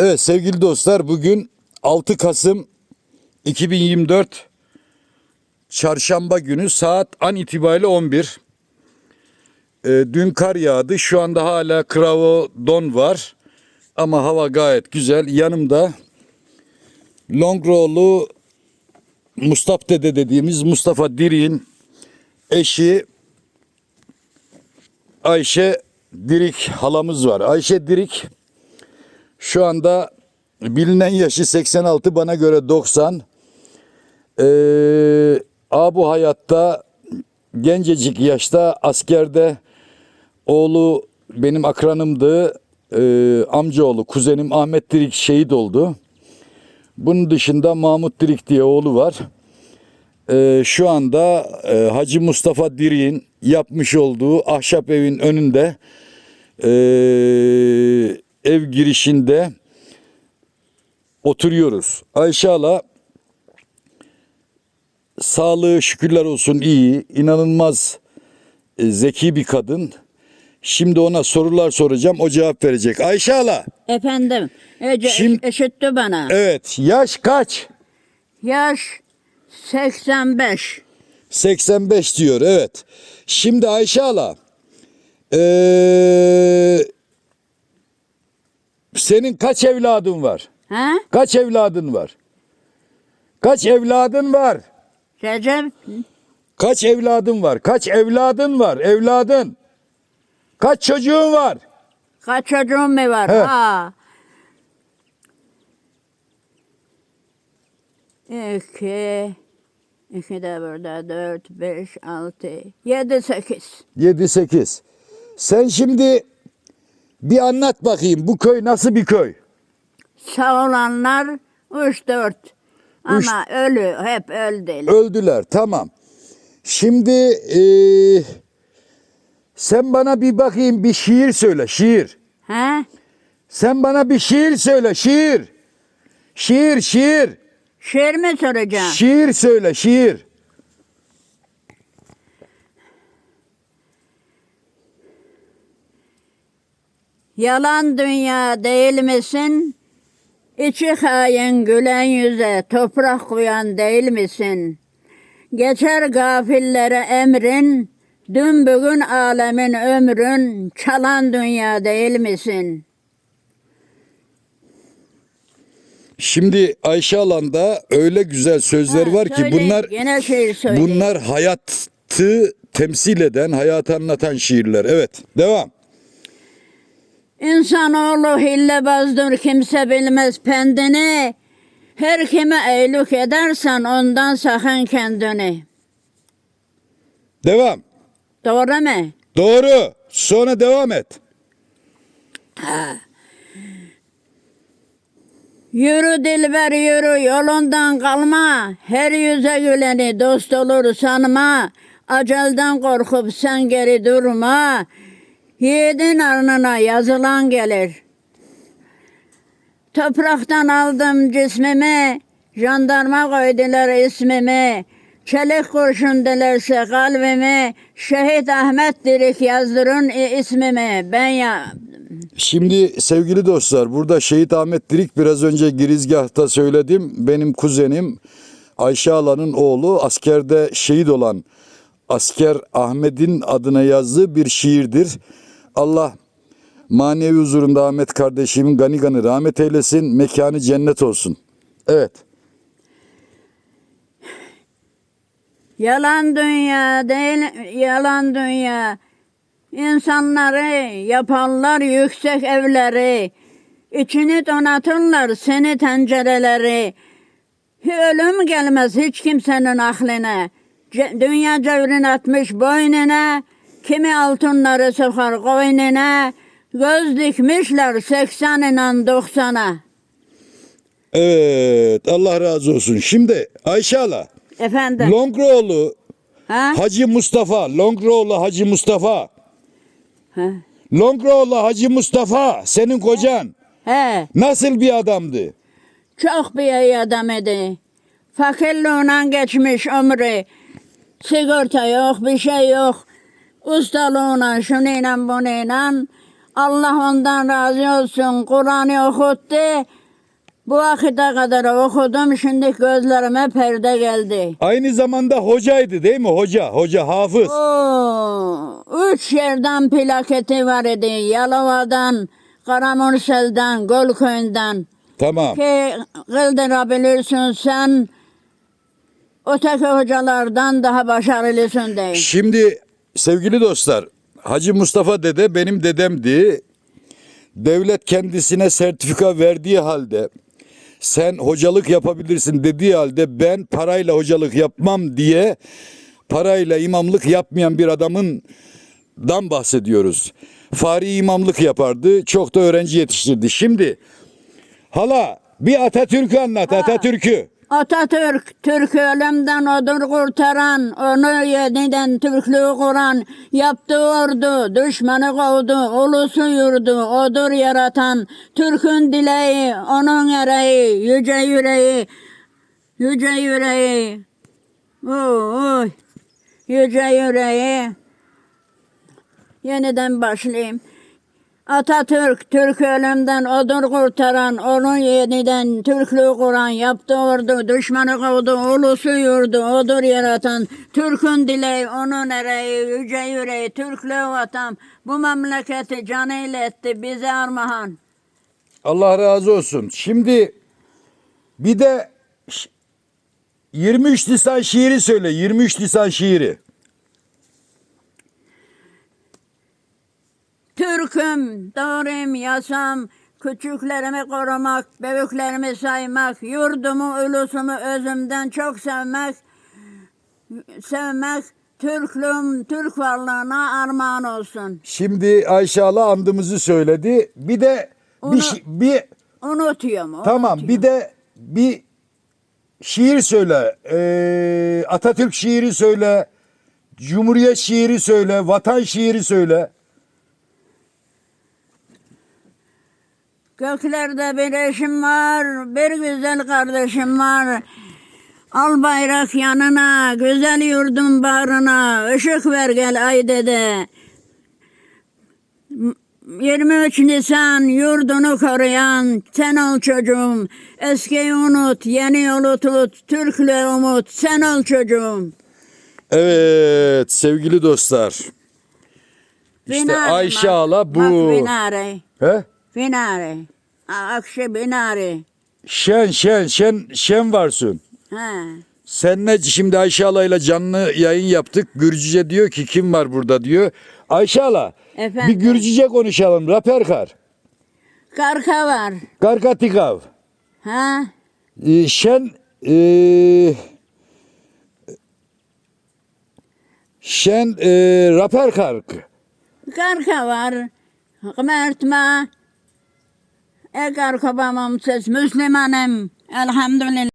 Evet sevgili dostlar bugün 6 Kasım 2024 Çarşamba günü saat an itibariyle 11. Ee, dün kar yağdı. Şu anda hala kravo don var. Ama hava gayet güzel. Yanımda Longroğlu Mustafa Dede dediğimiz Mustafa Dirik'in eşi Ayşe Dirik halamız var. Ayşe Dirik şu anda bilinen yaşı 86 bana göre 90. Ee, a bu hayatta gencecik yaşta askerde oğlu benim akranımdı. Ee, amcaoğlu kuzenim Ahmet Dirik şehit oldu. Bunun dışında Mahmut Dirik diye oğlu var. Ee, şu anda e, Hacı Mustafa Dirik'in yapmış olduğu ahşap evin önünde e, ev girişinde oturuyoruz. Ayşe Hala sağlığı şükürler olsun iyi, inanılmaz e, zeki bir kadın. Şimdi ona sorular soracağım, o cevap verecek. Ayşe Hala, Efendim, Ece Şimdi- eşitti bana. evet yaş kaç? Yaş 85. 85 diyor, evet. Şimdi Ayşe Hala, ee, senin kaç evladın var? Ha? Kaç evladın var? Kaç evladın var? Recep, Kaç evladın var? Kaç evladın var? Evladın. Kaç çocuğun var? kaç çocuğun mu var? He. Ha. İki, iki de burada, dört, beş, altı, yedi, sekiz. 7 8. Sen şimdi bir anlat bakayım bu köy nasıl bir köy? Sağ olanlar üç, dört. Üç- Ama ölü, hep öldü. Öldüler tamam. Şimdi eee, sen bana bir bakayım bir şiir söyle şiir. Ha? Sen bana bir şiir söyle şiir. Şiir şiir. Şiir mi soracağım? Şiir söyle şiir. Yalan dünya değil misin? İçi hain gülen yüze toprak koyan değil misin? Geçer gafillere emrin, dün bugün alemin ömrün, çalan dünya değil misin? Şimdi Ayşe Alan'da öyle güzel sözler Ha, var ki söyleyin, bunlar şiir söyleyeyim. bunlar hayatı temsil eden, hayatı anlatan şiirler. Evet, devam. İnsanoğlu hillebazdır kimse bilmez pendini. Her kime eylük edersen ondan sakın kendini. Devam. Doğru mu? Doğru. Sonra devam et. Yürü dilber yürü yolundan kalma. Her yüze güleni dost olur sanma. Acelden korkup sen geri durma. Yiğidin arnına yazılan gelir. Topraktan aldım cismimi. Jandarma koydular ismimi. Çelik kurşun dilerse kalbimi. Şehit Ahmet Dirik yazdırın ismimi. Ben ya Şimdi sevgili dostlar burada Şehit Ahmet Dirik biraz önce girizgahta söyledim. Benim kuzenim Ayşe Alan'ın oğlu askerde şehit olan asker Ahmet'in adına yazdığı bir şiirdir. Allah manevi huzurunda Ahmet kardeşimin gani gani rahmet eylesin. Mekanı cennet olsun. Evet. Yalan dünya değil, yalan dünya. İnsanları yaparlar yüksek evleri. İçini donatırlar seni tencereleri. Ölüm gelmez hiç kimsenin aklına. Dünya cevrin atmış boynuna. Kimi altınları sokar koynuna. Göz dikmişler seksen inan doksana. Evet Allah razı olsun. Şimdi Ayşe Ala Efendim. Longroğlu ha? Hacı Mustafa Longroğlu Hacı Mustafa ha? Longroğlu Hacı Mustafa senin kocan He. nasıl bir adamdı? Çok bir iyi adam idi. Fakirliğiyle geçmiş ömrü. Sigorta yok, bir şey yok. Ustalığıyla, şunuyla, bunuyla Allah ondan razı olsun. Kur'an'ı okuttu. Bu vakite kadar okudum. Şimdi gözlerime perde geldi. Aynı zamanda hocaydı değil mi? Hoca, hoca, hafız. Oo, üç yerden plaketi var idi. Yalova'dan, Karamürsel'den, Gölköy'den. Tamam. Ki kıldırabilirsin sen. Öteki hocalardan daha başarılısın değil. Şimdi sevgili dostlar, Hacı Mustafa dede benim dedemdi. Devlet kendisine sertifika verdiği halde sen hocalık yapabilirsin dediği halde ben parayla hocalık yapmam diye parayla imamlık yapmayan bir adamın dan bahsediyoruz. Fari imamlık yapardı. Çok da öğrenci yetiştirdi. Şimdi hala bir Atatürk'ü anlat Atatürk'ü. Atatürk, Türk ölümden odur kurtaran, onu yeniden Türklüğü kuran, yaptığı ordu, düşmanı kovdu, ulusu yurdu, odur yaratan, Türk'ün dileği, onun ereği, yüce yüreği, yüce yüreği, oy, yüce yüreği. Yeniden başlayayım. Atatürk, Türk ölümden odur kurtaran, onu yeniden Türklüğü kuran, yaptı ordu, düşmanı kovdu, ulusu yurdu, odur yaratan, Türk'ün dileği, onun ereği, yüce yüreği, Türklüğü vatan, bu memleketi canıyla etti, bize armağan. Allah razı olsun. Şimdi bir de ş- 23 Nisan şiiri söyle. 23 Nisan şiiri. Türk'üm, doğruyum, yasam, küçüklerimi korumak, büyüklerimi saymak, yurdumu, ulusumu özümden çok sevmek, sevmek, Türklüğüm, Türk varlığına armağan olsun. Şimdi Ayşe Ala andımızı söyledi. Bir de bir, Onu- şi- bir Unutuyorum. tamam unutuyorum. bir de bir şiir söyle. Ee, Atatürk şiiri söyle. Cumhuriyet şiiri söyle. Vatan şiiri söyle. Göklerde bir eşim var, bir güzel kardeşim var. Al bayrak yanına, güzel yurdun bağrına, ışık ver gel ay dede. 23 Nisan yurdunu koruyan sen ol çocuğum. Eskiyi unut, yeni yolu tut, Türklüğe umut, sen ol çocuğum. Evet sevgili dostlar. İşte Ayşe bak, Ala bu. Bak He? Binare. Akşe binare. Şen şen şen şen varsın. He. Seninle şimdi Ayşe Ala'yla canlı yayın yaptık. Gürcüce diyor ki kim var burada diyor. Ayşe Ala Efendim? bir Gürcüce konuşalım. Raperkar. Karka var. Karkatikav. Ha? Ee, şen ee, şen ee, raperkar. Karka var. Kımertme. E karka babam ses Müslümanım. Elhamdülillah.